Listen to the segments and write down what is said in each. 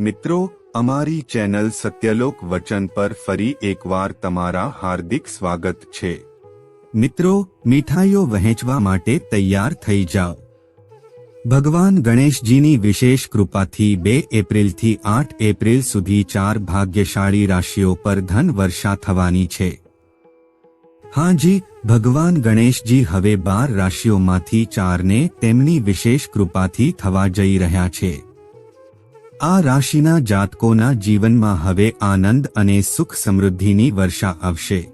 મિત્રો, અમારી ચેનલ સત્યલોક વચન પર ફરી એકવાર તમારા હાર્દિક સ્વાગત છે. મિત્રો, મીઠાઈઓ વહેંચવા માટે તૈયાર થઈ જાઓ. ભગવાન ગણેશજીની વિશેષ કૃપાથી બે એપ્રિલથી આઠ એપ્રિલ સુધી ચાર ભાગ્યશાળી રાશિઓ પર ધન વર્ષા થવાની છે. હાજી ભગવાન ગણેશજી હવે બાર રાશિઓમાંથી ચારને તેમની વિશેષ કૃપાથી થવા જઈ રહ્યા છે. આ રાશિના જાતકોના જીવનમાં હવે આનંદ અને સુખ સમૃદ્ધિની વર્ષા આવશે.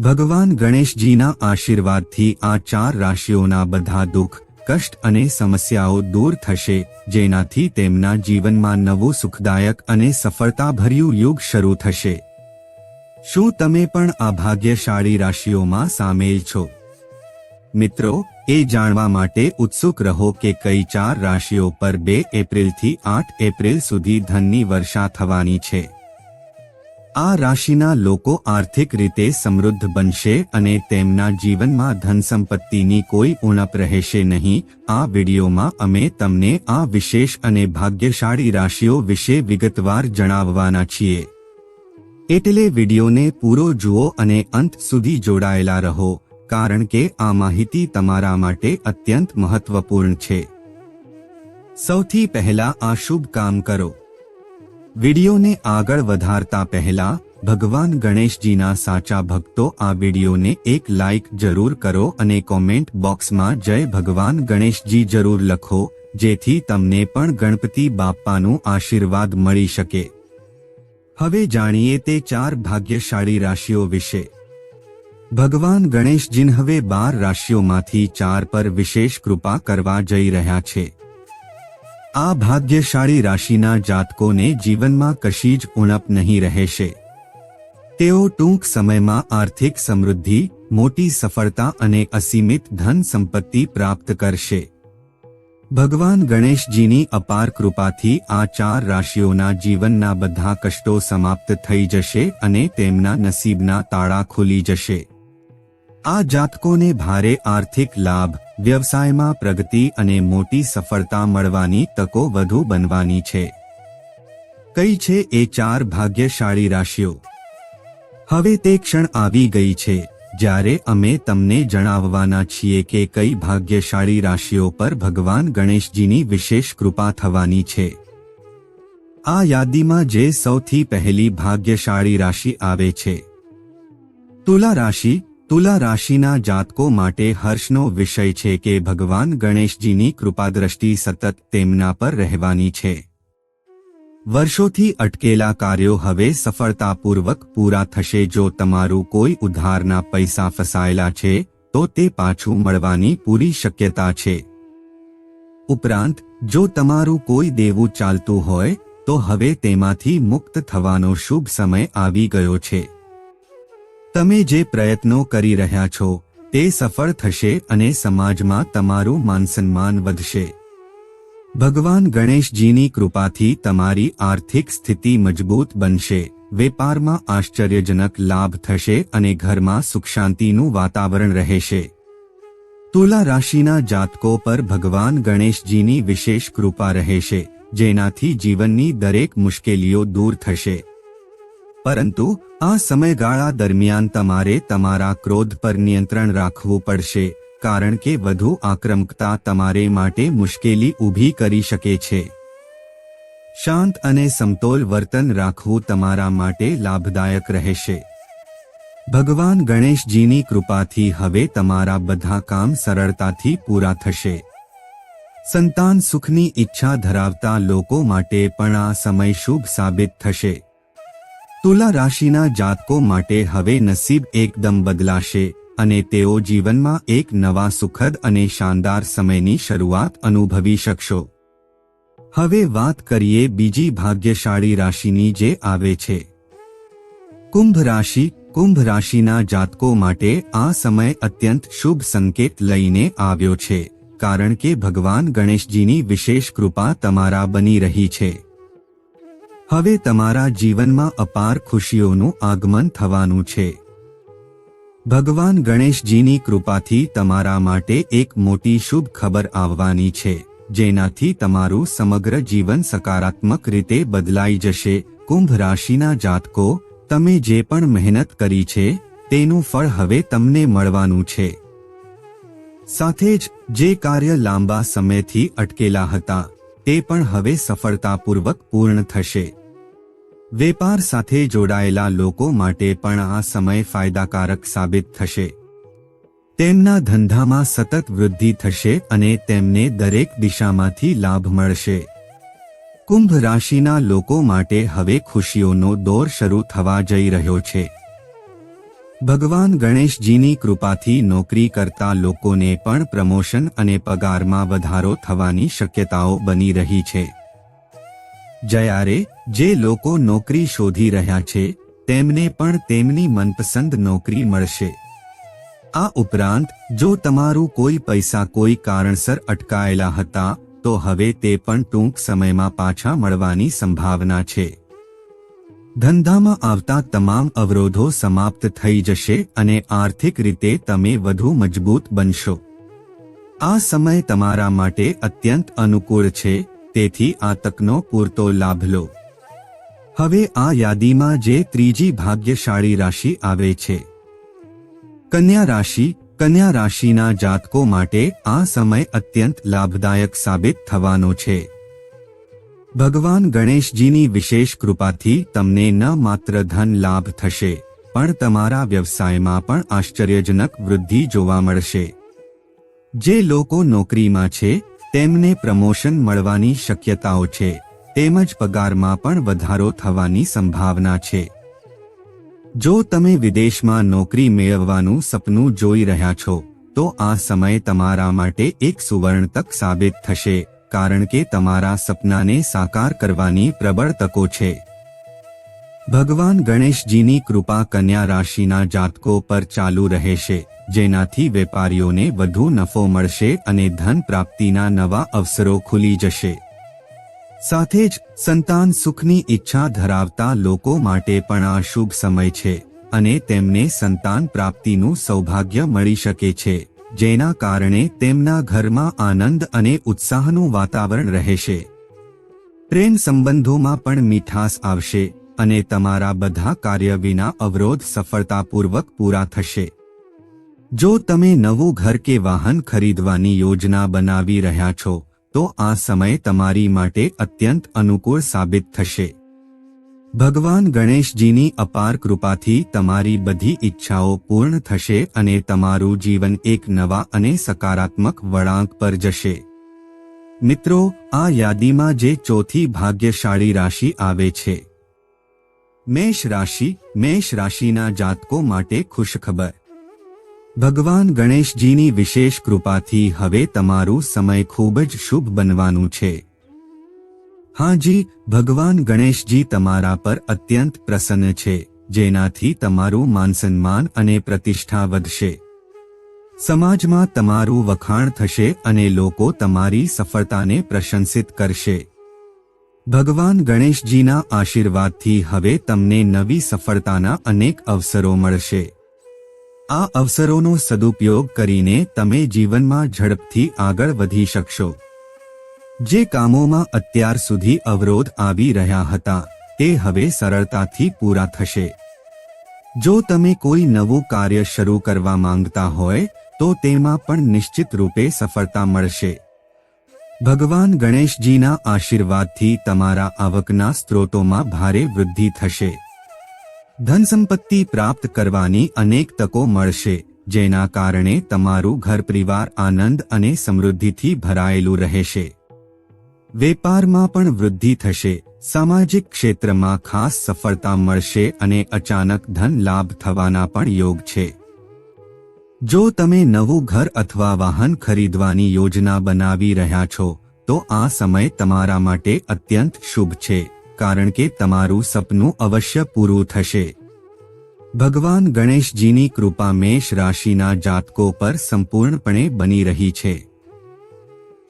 ભગવાન ગણેશજીના આશીર્વાદથી આ ચાર રાશિઓના બધા દુઃખ, કષ્ટ અને સમસ્યાઓ દૂર થશે, જેનાથી તેમના જીવનમાં નવું સુખદાયક અને સફળતાભર્યું યુગ શરૂ થશે. શું તમે પણ આ ભાગ્યશાળી રાશિઓમાં સામેલ છો? મિત્રો, એ જાણવા માટે ઉત્સુક રહો કે કઈ ચાર રાશિઓ પર બે એપ્રિલથી આઠ એપ્રિલ સુધી ધનની વર્ષા થવાની છે. આ રાશિના લોકો આર્થિક રીતે સમૃદ્ધ બનશે અને તેમના જીવનમાં ધન સંપત્તિની કોઈ ઉણપ રહેશે નહીં. આ વિડીયોમાં અમે તમને આ વિશેષ અને ભાગ્યશાળી રાશિઓ વિશે વિગતવાર જણાવવાના છીએ. એટલે વિડીયોને પૂરો જુઓ અને અંત સુધી જોડાયેલા રહો. કારણ કે આ માહિતી તમારા માટે અત્યંત મહત્વપૂર્ણ છે. સૌથી પહેલા આ શુભ કામ કરો. વિડીયોને આગળ વધારતા પહેલા ભગવાન ગણેશજીના સાચા ભક્તો આ વિડીયોને એક લાઇક જરૂર કરો અને કોમેન્ટ બોક્સમાં જય ભગવાન ગણેશજી જરૂર લખો, જેથી તમને પણ ગણપતિ બાપ્પાનું આશીર્વાદ મળી શકે. હવે જાણીએ તે ચાર ભાગ્યશાળી રાશિઓ વિશે. ભગવાન ગણેશજીન હવે બાર રાશિઓમાંથી ચાર પર વિશેષ કૃપા કરવા જઈ રહ્યા છે. આ ભાગ્યશાળી રાશિના જાતકોને જીવનમાં કશી જ ઉણપ નહીં રહેશે. તેઓ ટૂંક સમયમાં આર્થિક સમૃદ્ધિ, મોટી સફળતા અને અસીમિત ધન સંપત્તિ પ્રાપ્ત કરશે. ભગવાન ગણેશજીની અપાર કૃપાથી આ ચાર રાશિઓના જીવનના બધા કષ્ટો સમાપ્ત થઈ જશે અને તેમના નસીબના તાળા ખુલી જશે. આ જાતકોને ભારે આર્થિક લાભ, વ્યવસાયમાં પ્રગતિ અને મોટી સફળતા મળવાની તકો વધુ બનવાની છે. કઈ છે એ ચાર ભાગ્યશાળી રાશિઓ? હવે તે ક્ષણ આવી ગઈ છે, જ્યારે અમે તમને જણાવવાના છીએ કે કઈ ભાગ્યશાળી રાશિઓ પર ભગવાન ગણેશજીની વિશેષ કૃપા થવાની છે. આ યાદીમાં જે સૌથી પહેલી ભાગ્યશાળી રાશિ આવે છે. તુલા રાશિ તુલા રાશિના જાતકો માટે હર્ષનો વિષય છે કે ભગવાન ગણેશજીની કૃપાદ્રષ્ટિ સતત તેમના પર રહેવાની છે. વર્ષોથી અટકેલા કાર્યો હવે સફળતાપૂર્વક પૂરા થશે. જો તમારું કોઈ ઉધારના પૈસા ફસાયેલા છે, તો તે પાછું મળવાની પૂરી શક્યતા છે. ઉપરાંત, જો તમારું કોઈ દેવું ચાલતું હોય, તો હવે તેમાંથી મુક્ત થવાનો શુભ સમય આવી ગયો છે. તમે જે પ્રયત્નો કરી રહ્યા છો, તે સફળ થશે અને સમાજમાં તમારું માનસન્માન વધશે. ભગવાન ગણેશજીની કૃપાથી તમારી આર્થિક સ્થિતિ મજબૂત બનશે, વેપારમાં આશ્ચર્યજનક લાભ થશે અને ઘરમાં સુખ શાંતિનું વાતાવરણ રહેશે. તુલા રાશિના જાતકો પર ભગવાન ગણેશજીની વિશેષ કૃપા રહેશે, જેનાથી જીવનની દરેક મુશ્કેલીઓ દૂર થશે. પરંતુ આ સમયગાળા દરમિયાન તમારે તમારા ક્રોધ પર નિયંત્રણ રાખવું પડશે, કારણ કે વધુ આક્રમકતા તમારે માટે મુશ્કેલી ઊભી કરી શકે છે. શાંત અને સમતોલ વર્તન રાખવું તમારા માટે લાભદાયક રહેશે. ભગવાન ગણેશજીની કૃપાથી હવે તમારા બધા કામ સરળતાથી પૂરા થશે. સંતાન સુખની ઈચ્છા ધરાવતા લોકો માટે પણ આ સમય શુભ સાબિત થશે. તુલા રાશિના જાતકો માટે હવે નસીબ એકદમ બદલાશે અને તેઓ જીવનમાં એક નવા સુખદ અને શાનદાર સમયની શરૂઆત અનુભવી શકશો. હવે વાત કરીએ બીજી ભાગ્યશાળી રાશિની જે આવે છે. કુંભ રાશિ, કુંભ રાશિના જાતકો માટે આ સમય અત્યંત શુભ સંકેત લઈને આવ્યો છે, કારણ કે ભગવાન ગણેશજીની વિશેષ કૃપા તમારા બની રહી છે. હવે તમારા જીવનમાં અપાર ખુશીઓનું આગમન થવાનું છે. ભગવાન ગણેશજીની કૃપાથી તમારા માટે એક મોટી શુભ ખબર આવવાની છે, જેનાથી તમારું સમગ્ર જીવન સકારાત્મક રીતે બદલાઈ જશે. કુંભ રાશિના જાતકો, તમે જે પણ મહેનત કરી છે, તેનું ફળ હવે તમને મળવાનું છે. સાથે જ, જે કાર્ય લાંબા સમયથી અટકેલા હતા, તે પણ હવે સફળતાપૂર્વક પૂર્ણ થશે. વેપાર સાથે જોડાયેલા લોકો માટે પણ આ સમય ફાયદાકારક સાબિત થશે. તેમના ધંધામાં સતત વૃદ્ધિ થશે અને તેમને દરેક દિશામાંથી લાભ મળશે. કુંભ રાશિના લોકો માટે હવે ખુશીઓનો દોર શરૂ થવા જઈ રહ્યો છે. ભગવાન ગણેશજીની કૃપાથી નોકરી કરતા લોકોને પણ પ્રમોશન અને પગારમાં વધારો થવાની શક્યતાઓ બની રહી છે. જ્યારે જે લોકો નોકરી શોધી રહ્યા છે, તેમને પણ તેમની મનપસંદ નોકરી મળશે. આ ઉપરાંત, જો તમારું કોઈ પૈસા કોઈ કારણસર અટકાયેલા હતા, તો હવે તે પણ ટૂંક સમયમાં પાછા મળવાની સંભાવના છે. ધંધામાં આવતા તમામ અવરોધો સમાપ્ત થઈ જશે અને આર્થિક રીતે તમે વધુ મજબૂત બનશો. આ સમય તમારા માટે અત્યંત અનુકૂળ છે, તેથી આ તકનો પૂરતો લાભ લો. હવે આ યાદીમાં જે ત્રીજી ભાગ્યશાળી રાશિ આવે છે. કન્યા રાશિ, કન્યા રાશિના જાતકો માટે આ સમય અત્યંત લાભદાયક સાબિત થવાનો છે. ભગવાન ગણેશજીની વિશેષ કૃપાથી તમને ન માત્ર ધન લાભ થશે, પણ તમારા વ્યવસાયમાં પણ આશ્ચર્યજનક વૃદ્ધિ જોવા મળશે. જે લોકો નોકરીમાં છે, તેમને પ્રમોશન મળવાની શક્યતાઓ છે. તેમજ પગારમાં પણ વધારો થવાની સંભાવના છે. જો તમે વિદેશમાં નોકરી મેળવવાનું સપનું જોઈ રહ્યા છો, તો આ સમય તમારા માટે એક સુવર્ણ તક સાબિત થશે, કારણ કે તમારા સપનાને સાકાર કરવાની પ્રબળ તકો છે. ભગવાન ગણેશજીની કૃપા કન્યા રાશિના જાતકો પર ચાલુ રહેશે, જેનાથી વેપારીઓને વધુ નફો મળશે અને ધન પ્રાપ્તિના નવા અવસરો ખુલી જશે. સાથે જ સંતાન સુખની ઈચ્છા ધરાવતા લોકો માટે પણ આ શુભ સમય છે અને તેમને સંતાન પ્રાપ્તિનું સૌભાગ્ય મળી શકે છે, જેના કારણે તેમના ઘરમાં આનંદ અને ઉત્સાહનું વાતાવરણ રહેશે. પ્રેમ સંબંધોમાં પણ મીઠાસ આવશે અને તમારા બધા કાર્ય વિના અવરોધ સફળતાપૂર્વક પૂરા થશે. જો તમે નવું ઘર કે વાહન ખરીદવાની યોજના બનાવી રહ્યા છો તો આ સમય તમારી માટે અત્યંત અનુકૂળ સાબિત થશે. ભગવાન ગણેશજીની અપાર કૃપાથી તમારી બધી ઈચ્છાઓ પૂર્ણ થશે અને તમારું જીવન એક નવા અને સકારાત્મક વળાંક પર જશે. મિત્રો, આ યાદીમાં જે ચોથી ભાગ્યશાળી રાશિ આવે છે. મેષ રાશિ, મેષ રાશિના જાતકો માટે ખુશખબર. ભગવાન ગણેશજીની વિશેષ કૃપાથી હવે તમારું સમય ખૂબ જ શુભ બનવાનું છે. હાજી ભગવાન ગણેશજી તમારા પર અત્યંત પ્રસન્ન છે, જેનાથી તમારું માનસન્માન અને પ્રતિષ્ઠા વધશે. સમાજમાં તમારું વખાણ થશે અને લોકો તમારી સફળતાને પ્રશંસિત કરશે. ભગવાન ગણેશજીના આશીર્વાદથી હવે તમને નવી સફળતાના અનેક અવસરો મળશે. આ અવસરોનો સદુપયોગ કરીને તમે જીવનમાં ઝડપથી આગળ વધી શકશો. જે કામોમાં અત્યાર સુધી અવરોધ આવી રહ્યા હતા, તે હવે સરળતાથી પૂરા થશે. જો તમે કોઈ નવું કાર્ય શરૂ કરવા માંગતા હોય, તો તેમાં પણ નિશ્ચિત રૂપે સફળતા મળશે. ભગવાન ગણેશજીના આશીર્વાદથી તમારા આવકના સ્ત્રોતોમાં ભારે વૃદ્ધિ થશે. ધન સંપત્તિ પ્રાપ્ત કરવાની અનેક તકો મળશે, જેના કારણે તમારું ઘર પરિવાર આનંદ અને સમૃદ્ધિથી ભરાયેલું રહેશે. વેપારમાં પણ વૃદ્ધિ થશે, સામાજિક ક્ષેત્રમાં ખાસ સફળતા મળશે અને અચાનક ધન લાભ થવાના પણ યોગ છે. જો તમે નવું ઘર અથવા વાહન ખરીદવાની યોજના બનાવી રહ્યા છો, તો આ સમય તમારા માટે અત્યંત શુભ છે. કારણ કે તમારું સપનું અવશ્ય પૂરું થશે. ભગવાન ગણેશજીની કૃપા મેષ રાશિના જાતકો પર સંપૂર્ણપણે બની રહી છે.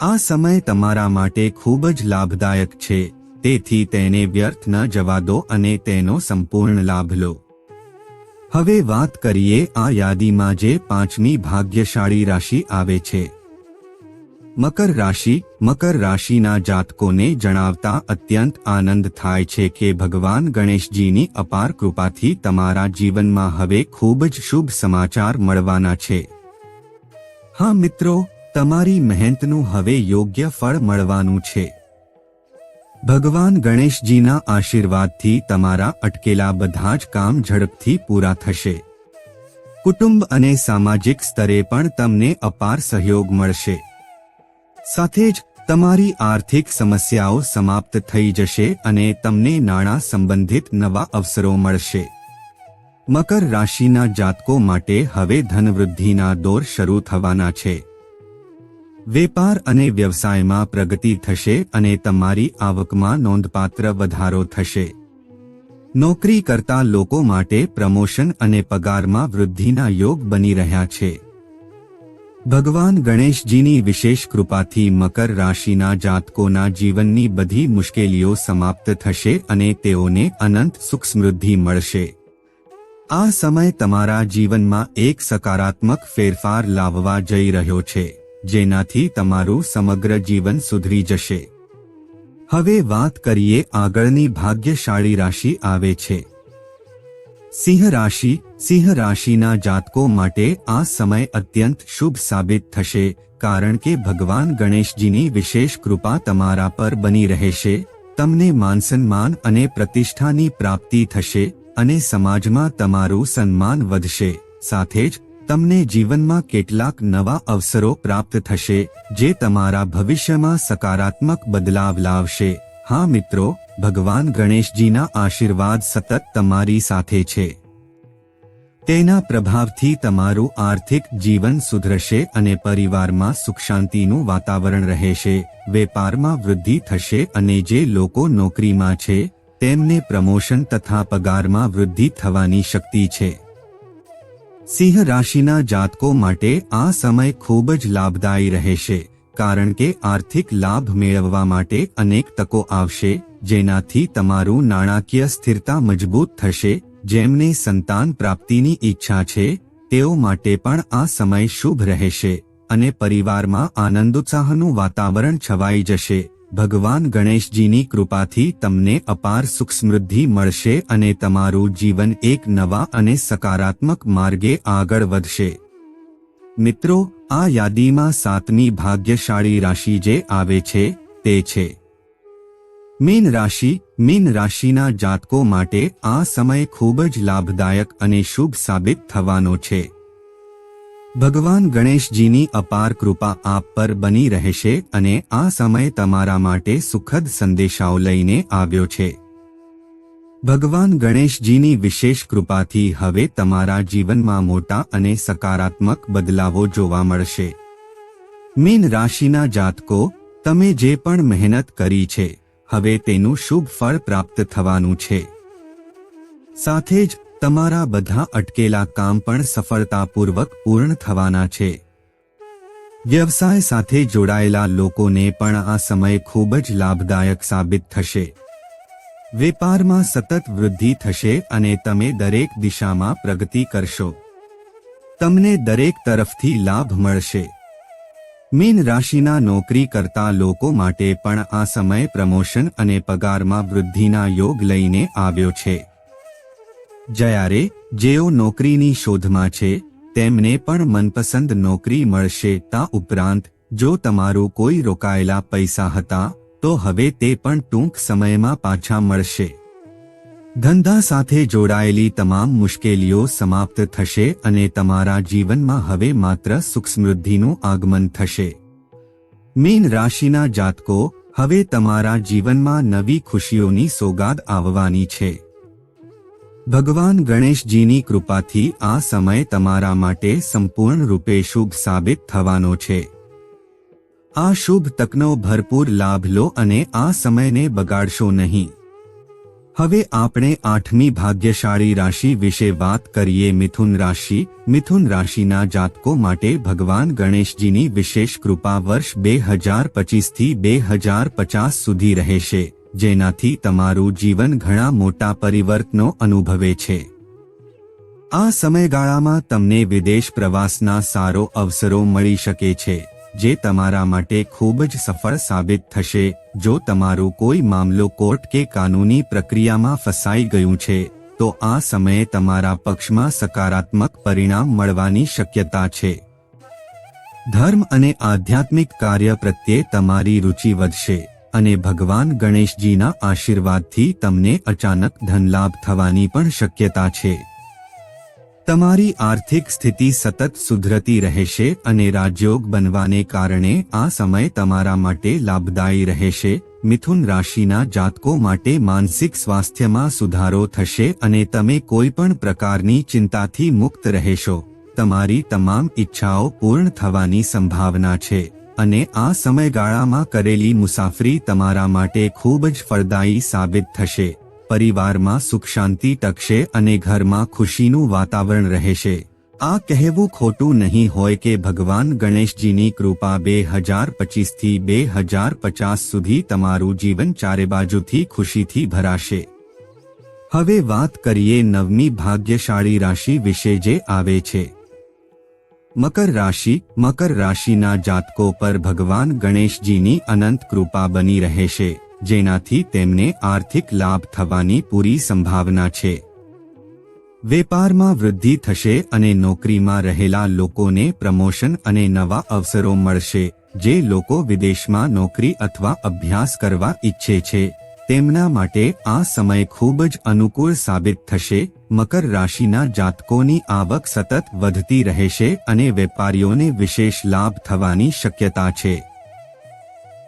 આ સમય તમારા માટે ખૂબ જ લાભદાયક છે, તેથી તેને વ્યર્થ ન જવા દો અને તેનો સંપૂર્ણ લાભ લો. હવે વાત કરીએ આ યાદીમાં જે પાંચમી ભાગ્યશાળી રાશિ આવે છે. મકર રાશિ, મકર રાશિના જાતકોને જણાવતા અત્યંત આનંદ થાય છે કે ભગવાન ગણેશજીની અપાર કૃપાથી તમારા જીવનમાં હવે ખૂબ જ શુભ સમાચાર મળવાના છે. હા મિત્રો, તમારી મહેનતનું હવે યોગ્ય ફળ મળવાનું છે. ભગવાન ગણેશજીના આશીર્વાદથી તમારા અટકેલા બધા જ કામ ઝડપથી પૂરા થશે. કુટુંબ અને સામાજિક સ્તરે પણ તમને અપાર સહયોગ મળશે. સાથે જ તમારી આર્થિક સમસ્યાઓ સમાપ્ત થઈ જશે અને તમને નાણાં સંબંધિત નવા અવસરો મળશે. મકર રાશિના જાતકો માટે હવે ધનવૃદ્ધિના દોર શરૂ થવાના છે. વેપાર અને વ્યવસાયમાં પ્રગતિ થશે અને તમારી આવકમાં નોંધપાત્ર વધારો થશે. નોકરી કરતા લોકો માટે પ્રમોશન અને પગારમાં વૃદ્ધિના યોગ બની રહ્યા છે. ભગવાન ગણેશજીની વિશેષ કૃપાથી મકર રાશિના જાતકોના જીવનની બધી મુશ્કેલીઓ સમાપ્ત થશે અને તેઓને અનંત સુખ સમૃદ્ધિ મળશે. આ સમય તમારા જીવનમાં એક સકારાત્મક ફેરફાર લાવવા જઈ રહ્યો છે, જેનાથી તમારું સમગ્ર જીવન સુધરી જશે. હવે વાત કરીએ આગળની ભાગ્યશાળી રાશિ આવે છે. સિંહ રાશિ, સિંહ રાશિના જાતકો માટે આ સમય અત્યંત શુભ સાબિત થશે, કારણ કે ભગવાન ગણેશજીની વિશેષ કૃપા તમારા પર બની રહેશે, તમને માનસન્માન અને પ્રતિષ્ઠાની પ્રાપ્તિ થશે, અને સમાજમાં તમારું સન્માન વધશે, સાથે જ તમને જીવનમાં કેટલાક નવા અવસરો પ્રાપ્ત થશે, જે તમારા ભવિષ્યમાં સકારાત્મક બદલાવ લાવશે. હા મિત્રો, ભગવાન ગણેશજીના આશીર્વાદ સતત તમારી સાથે છે. તેના પ્રભાવથી તમારું આર્થિક જીવન સુધરશે અને પરિવારમાં સુખ શાંતિનું વાતાવરણ રહેશે, વેપારમાં વૃદ્ધિ થશે અને જે લોકો નોકરીમાં છે, તેમને પ્રમોશન તથા પગારમાં વૃદ્ધિ થવાની શક્તિ છે. સિંહ રાશિના જાતકો માટે આ સમય ખૂબ જ લાભદાયી રહેશે. કારણ કે આર્થિક લાભ મેળવવા માટે અનેક તકો આવશે, જેનાથી તમારું નાણાકીય સ્થિરતા મજબૂત થશે, જેમને સંતાન પ્રાપ્તિની ઈચ્છા છે, તેઓ માટે પણ આ સમય શુભ રહેશે, અને પરિવારમાં આનંદોત્સાહનું વાતાવરણ છવાઈ જશે. ભગવાન ગણેશજીની કૃપાથી તમને અપાર સુખ સમૃદ્ધિ મળશે અને તમારું જીવન એક નવા અને સકારાત્મક માર્ગે આગળ વધશે. મિત્રો, આ યાદીમાં સાતમી ભાગ્યશાળી રાશિ જે આવે છે, તે છે. મીન રાશિ, મીન રાશિના જાતકો માટે આ સમય ખૂબ જ લાભદાયક અને શુભ સાબિત થવાનો છે. ભગવાન ગણેશજીની અપાર કૃપા આપ પર બની રહેશે અને આ સમય તમારા માટે સુખદ સંદેશાઓ લઈને આવ્યો છે. ભગવાન ગણેશજીની વિશેષ કૃપાથી હવે તમારા જીવનમાં મોટા અને સકારાત્મક બદલાવો જોવા મળશે. મીન રાશિના જાતકો, તમે જે પણ મહેનત કરી છે, હવે તેનું શુભ ફળ પ્રાપ્ત થવાનું છે. સાથે જ, તમારા બધા અટકેલા કામ પણ સફળતાપૂર્વક પૂર્ણ થવાના છે. વ્યવસાય સાથે જોડાયેલા લોકોને પણ આ સમય ખૂબ જ લાભદાયક સાબિત થશે. વેપારમાં સતત વૃદ્ધિ થશે અને તમે દરેક દિશામાં પ્રગતિ કરશો. તમને દરેક તરફથી લાભ મળશે. મીન રાશિના નોકરી કરતા લોકો માટે પણ આ સમય પ્રમોશન અને પગારમાં વૃદ્ધિના યોગ લઈને આવ્યો છે. જ્યારે જેઓ નોકરીની શોધમાં છે, તેમને પણ મનપસંદ નોકરી મળશે તા ઉપરાંત, જો તમારું કોઈ રોકાયેલા પૈસા હતા તો હવે તે પણ ટૂંક સમયમાં પાછા મળશે. ધંધા સાથે જોડાયેલી તમામ મુશ્કેલીઓ સમાપ્ત થશે અને તમારા જીવનમાં હવે માત્ર સુખ સમૃદ્ધિનું આગમન થશે. મીન રાશિના જાતકો, હવે તમારા જીવનમાં નવી ખુશીઓની સોગાદ આવવાની છે. ભગવાન ગણેશજીની કૃપાથી આ સમય તમારા માટે સંપૂર્ણ રૂપે શુભ સાબિત થવાનો છે. આ શુભ તકનો ભરપૂર લાભ લો અને આ સમયને બગાડશો નહીં. હવે આપણે આઠમી ભાગ્યશાળી રાશિ વિશે વાત કરીએ મિથુન રાશિ. મિથુન રાશિના જાતકો માટે ભગવાન ગણેશજીની વિશેષ કૃપા વર્ષ બે હજાર પચીસથી બે હજાર પચાસ સુધી રહેશે, જેનાથી તમારું જીવન ઘણા મોટા પરિવર્તનો અનુભવે છે. આ સમયગાળામાં તમને વિદેશ પ્રવાસના સારો અવસરો મળી શકે છે. જે તમારા માટે ખૂબ જ સફળ સાબિત થશે, જો તમારું કોઈ મામલો કોર્ટ કે કાનૂની પ્રક્રિયામાં ફસાઈ ગયું છે, તો આ સમયે તમારા પક્ષમાં સકારાત્મક પરિણામ મળવાની શક્યતા છે. ધર્મ અને આધ્યાત્મિક કાર્ય પ્રત્યે તમારી રુચિ વધશે, અને ભગવાન ગણેશજીના આશીર્વાદથી તમને અચાનક ધનલાભ થવાની પણ શક્યતા છે. તમારી આર્થિક સ્થિતિ સતત સુધરતી રહેશે અને રાજયોગ બનવાને કારણે આ સમય તમારા માટે લાભદાયી રહેશે. મિથુન રાશિના જાતકો માટે માનસિક સ્વાસ્થ્યમાં સુધારો થશે અને તમે કોઈપણ પ્રકારની ચિંતાથી મુક્ત રહેશો. તમારી તમામ ઈચ્છાઓ પૂર્ણ થવાની સંભાવના છે અને આ સમયગાળામાં કરેલી મુસાફરી તમારા માટે ખૂબ જ ફળદાયી સાબિત થશે. પરિવારમાં સુખ શાંતિ ટકશે અને ઘરમાં ખુશીનું વાતાવરણ રહેશે. આ કહેવું ખોટું નહીં હોય કે ભગવાન ગણેશજીની કૃપા બે હજાર પચીસથી બે હજાર પચાસ સુધી તમારું જીવન ચારે બાજુથી ખુશીથી ભરાશે. હવે વાત કરીએ નવમી ભાગ્યશાળી રાશિ વિશે જે આવે છે. મકર રાશિ, મકર રાશિના જાતકો પર ભગવાન ગણેશજીની અનંત કૃપા બની રહેશે. જેનાથી તેમને આર્થિક લાભ થવાની પૂરી સંભાવના છે. વેપારમાં વૃદ્ધિ થશે અને નોકરીમાં રહેલા લોકોને પ્રમોશન અને નવા અવસરો મળશે, જે લોકો વિદેશમાં નોકરી અથવા અભ્યાસ કરવા ઈચ્છે છે. તેમના માટે આ સમય ખૂબ જ અનુકૂળ સાબિત થશે, મકર રાશિના જાતકોની આવક સતત વધતી રહેશે અને વેપારીઓને વિશેષ લાભ થવાની શક્યતા છે.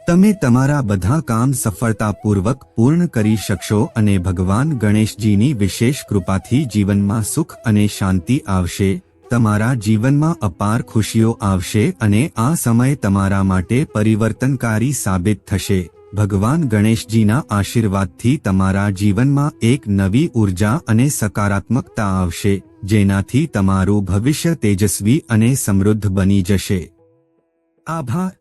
તમે તમારા બધા કામ સફળતાપૂર્વક પૂર્ણ કરી શકશો અને ભગવાન ગણેશજીની વિશેષ કૃપાથી જીવનમાં સુખ અને શાંતિ આવશે, તમારા જીવનમાં અપાર ખુશીઓ આવશે અને આ સમય તમારા માટે પરિવર્તનકારી સાબિત થશે. ભગવાન ગણેશજીના આશીર્વાદથી તમારા જીવનમાં એક નવી ઊર્જા અને સકારાત્મકતા આવશે, જેનાથી તમારું ભવિષ્ય તેજસ્વી અને સમૃદ્ધ બની જશે. આભાર.